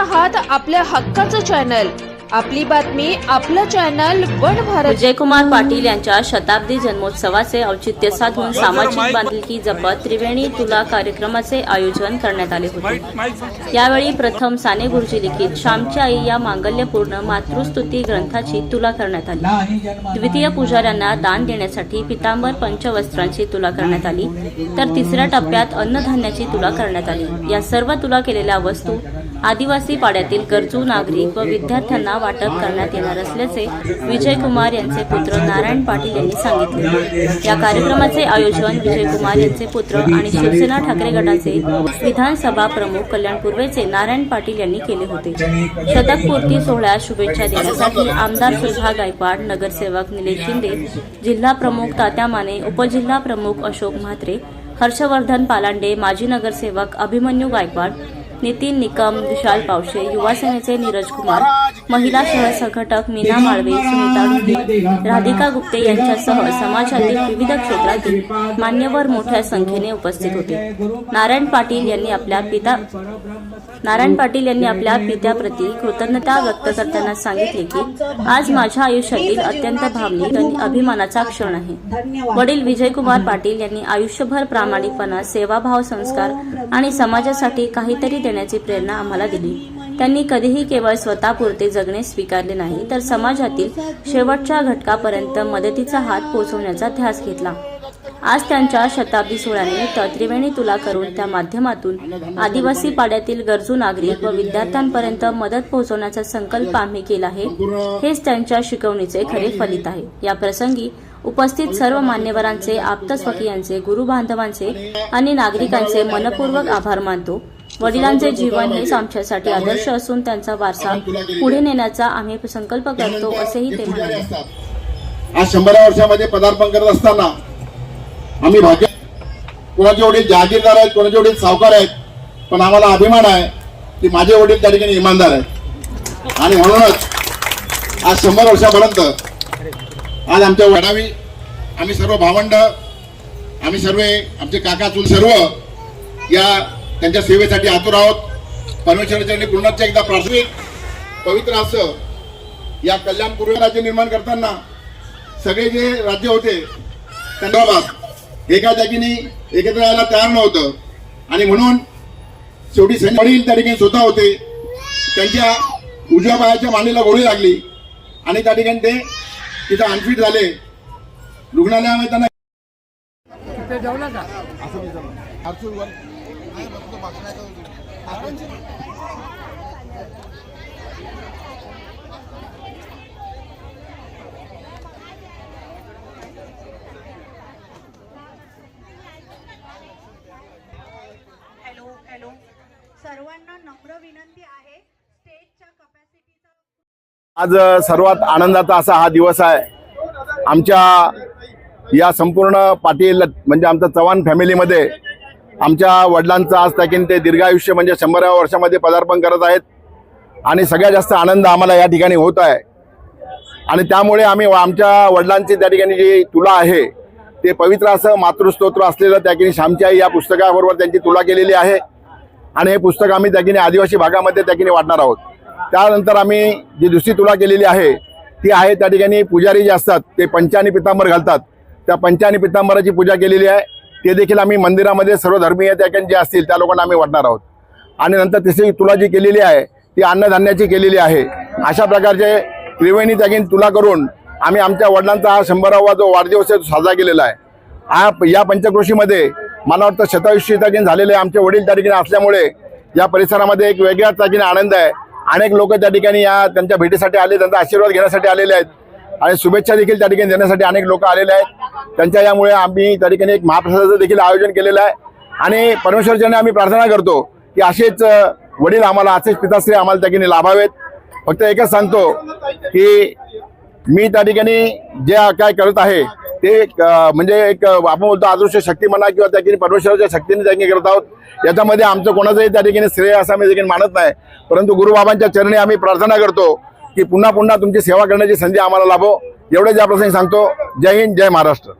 आहात आपल्या हक्काचं चॅनल आपली बातमी आपलं चॅनल वन भारत. विजयकुमार पाटील यांच्या शताब्दी जन्मोत्सवाचे औचित्य साधून सामाजिक बांधिलकी जपत त्रिवेणी तुला कार्यक्रमाचे आयोजन करण्यात आले होते. यावेळी प्रथम साने गुरुजी लिखित श्यामची आई या मांगल्यपूर्ण मातृस्तुती ग्रंथाची तुला करण्यात आली. द्वितीय पुजाऱ्यांना दान देण्यासाठी पितांबर पंचवस्त्रांची तुला करण्यात आली. तर तिसऱ्या टप्प्यात अन्नधान्याची तुला करण्यात आली. या सर्व तुला केलेल्या वस्तू आदिवासी पाड्यातील गरजू नागरिक व विद्यार्थ्यांना वाटप करण्यात येणार असल्याचे विजयकुमार यांचे पुत्र नारायण पाटील यांनी सांगितले. या कार्यक्रमाचे आयोजन विजयकुमार यांचे पुत्र आणि शिवसेना ठाकरे गटाचे विधानसभा प्रमुख कल्याण पूर्वेचे नारायण पाटील यांनी केले होते. शतकपूर्ती सोहळ्यात शुभेच्छा देण्यासाठी आमदार सुधा गायकवाड नगरसेवक निलेश शिंदे जिल्हा प्रमुख तात्या माने उपजिल्हा प्रमुख अशोक म्हात्रे हर्षवर्धन पालांडे माजी नगरसेवक अभिमन्यू गायकवाड नितीन निकम विशाल पावशे युवा सेनेचे नीरज कुमार महिला शहर संघटक मीना माळवे सुनीता ढुले राधिका गुप्ते यांच्यासह समाजातील विविध क्षेत्रातील मान्यवर मोठ्या संख्येने उपस्थित होते. नारायण पाटील यांनी आपल्या पिता नारायण पाटील यांनी आपल्या पित्याप्रती कृतज्ञता व्यक्त करताना सांगितले की आज माझ्या आयुष्यातील अत्यंत भावनिक आणि अभिमानाचा क्षण आहे. वडील विजयकुमार पाटील यांनी आयुष्यभर प्रामाणिकपणा सेवाभाव संस्कार आणि समाजासाठी काहीतरी देण्याची प्रेरणा आम्हाला दिली. त्यांनी कधीही केवळ स्वतःपुरते जगणे स्वीकारले नाही तर समाजातील शेवटच्या घटकापर्यंत मदतीचा हात पोहोचवण्याचा ध्यास घेतला. आज त्यांच्या शताब्दी सोहळ्यानिमित्त त्रिवेणी तुला करून त्या माध्यमातून आदिवासी पाड्यातील गरजू नागरिक व विद्यार्थ्यांपर्यंत मदत पोहोचवण्याचा संकल्प आम्ही केला आहे. हेच त्यांच्या शिकवणीचे खरे फलित आहे. या प्रसंगी उपस्थित सर्व मान्यवरांचे आप्तस्वकीयांचे गुरु बांधवांचे आणि नागरिकांचे मनपूर्वक आभार मानतो. वडिलांचे जीवन हेच आमच्यासाठी आदर्श असून त्यांचा वारसा पुढे नेण्याचा आम्ही संकल्प करतो असेही ते म्हणाले. आज शंभरा वर्षामध्ये पदार्पण करत असताना आम्ही भाग्य कोणाचे वडील जहागीरदार आहेत कोणाचे वडील सावकार आहेत पण आम्हाला अभिमान आहे की माझे वडील त्या ठिकाणी इमानदार आहेत. आणि म्हणूनच आज शंभर वर्षापर्यंत आज आमच्या वडावी आम्ही सर्व भावंड आम्ही सर्व आमचे काका चूल सर्व या त्यांच्या सेवेसाठी आतुर आहोत. परमेश्वराच्या पुन्हा एकदा प्राथमिक पवित्र असं या कल्याणपूर्व राज्य निर्माण करताना सगळे जे राज्य होते त्यांना एका जागीने एकत्र यायला तयार नव्हतं. आणि म्हणून शेवटी सैन्य वडील त्या ठिकाणी स्वतः होते. त्यांच्या उजव्या पायाच्या मांडीला गोळी लागली. आणि त्या ठिकाणी ते तिथं अनफिट झाले. रुग्णालयामध्ये त्यांना हॅलो हॅलो. सर्वांना नम्र विनंती आहे स्टेजच्या कपॅसिटीचा आज सर्वात आनंदाचा असा हा दिवस आहे. आमच्या या संपूर्ण पाटील म्हणजे आमच्या चव्हाण फॅमिलीमध्ये आमच्या वडिलांचं आज त्याकीन ते दीर्घायुष्य म्हणजे शंभराव्या वर्षामध्ये पदार्पण करत आहेत. आणि सगळ्यात जास्त आनंद आम्हाला या ठिकाणी होत आहे. आणि त्यामुळे आम्ही आमच्या वडिलांची त्या ठिकाणी जी तुला आहे ते पवित्र असं मातृस्तोत्र असलेलं त्या ठिकाणी श्यामची आई या पुस्तकाबरोबर त्यांची तुला केलेली आहे. आणि हे पुस्तक आम्ही त्या ठिकाणी आदिवासी भागामध्ये त्या ठिकाणी वाटणार आहोत. त्यानंतर आम्ही जी दुसरी तुला केलेली आहे ती आहे त्या ठिकाणी पुजारी जे असतात ते पंचानी पितांबर घालतात. त्या पंचानी पितांबराची पूजा केलेली आहे. ते देखील आम्ही मंदिरामध्ये सर्व धर्मीय त्या जे असतील त्या लोकांना आम्ही वाटणार आहोत. आणि नंतर तिसरी तुला जी केलेली आहे ती अन्नधान्याची केलेली आहे. अशा प्रकारचे त्रिवेणी त्यागीन तुला करून आम्ही आमच्या वडिलांचा हा शंभरावा जो वाढदिवस आहे तो साजरा केलेला आहे. हा या पंचकृषीमध्ये मला वाटतं शतायुष्य त्यागीन झालेले आमचे वडील त्या ठिकाणी असल्यामुळे या परिसरामध्ये एक वेगळ्याच त्यागीने आनंद आहे. अनेक लोक त्या ठिकाणी या त्यांच्या भेटीसाठी आले त्यांचा आशीर्वाद घेण्यासाठी आलेले आहेत. आणि शुभेच्छा देखील त्या ठिकाणी देण्यासाठी अनेक लोक आलेले आहेत. त्यांच्या यामुळे आम्ही त्या ठिकाणी एक महाप्रसादाचं देखील आयोजन केलेलं आहे. आणि परमेश्वरच्याने आम्ही प्रार्थना करतो की असेच वडील आम्हाला असेच पिताश्री आम्हाला त्या ठिकाणी लाभावेत. फक्त एकच सांगतो की मी त्या ठिकाणी जे काय करत आहे ते एक, म्हणजे एक आपण बोलतो आदृश्य शक्ती म्हणा किंवा त्या ठिकाणी परमेश्वराच्या शक्तीने त्या ठिकाणी करत आहोत. याच्यामध्ये आमचं कोणाचंही त्या ठिकाणी श्रेय असं आम्ही देखील मानत नाही. परंतु गुरुबाबांच्या चरणी आम्ही प्रार्थना करतो की पुन्हा पुन्हा तुमची सेवा करण्याची संधी आम्हाला लाभो. एवढे ज्या प्रसंगी सांगतो. जय हिंद जय महाराष्ट्र.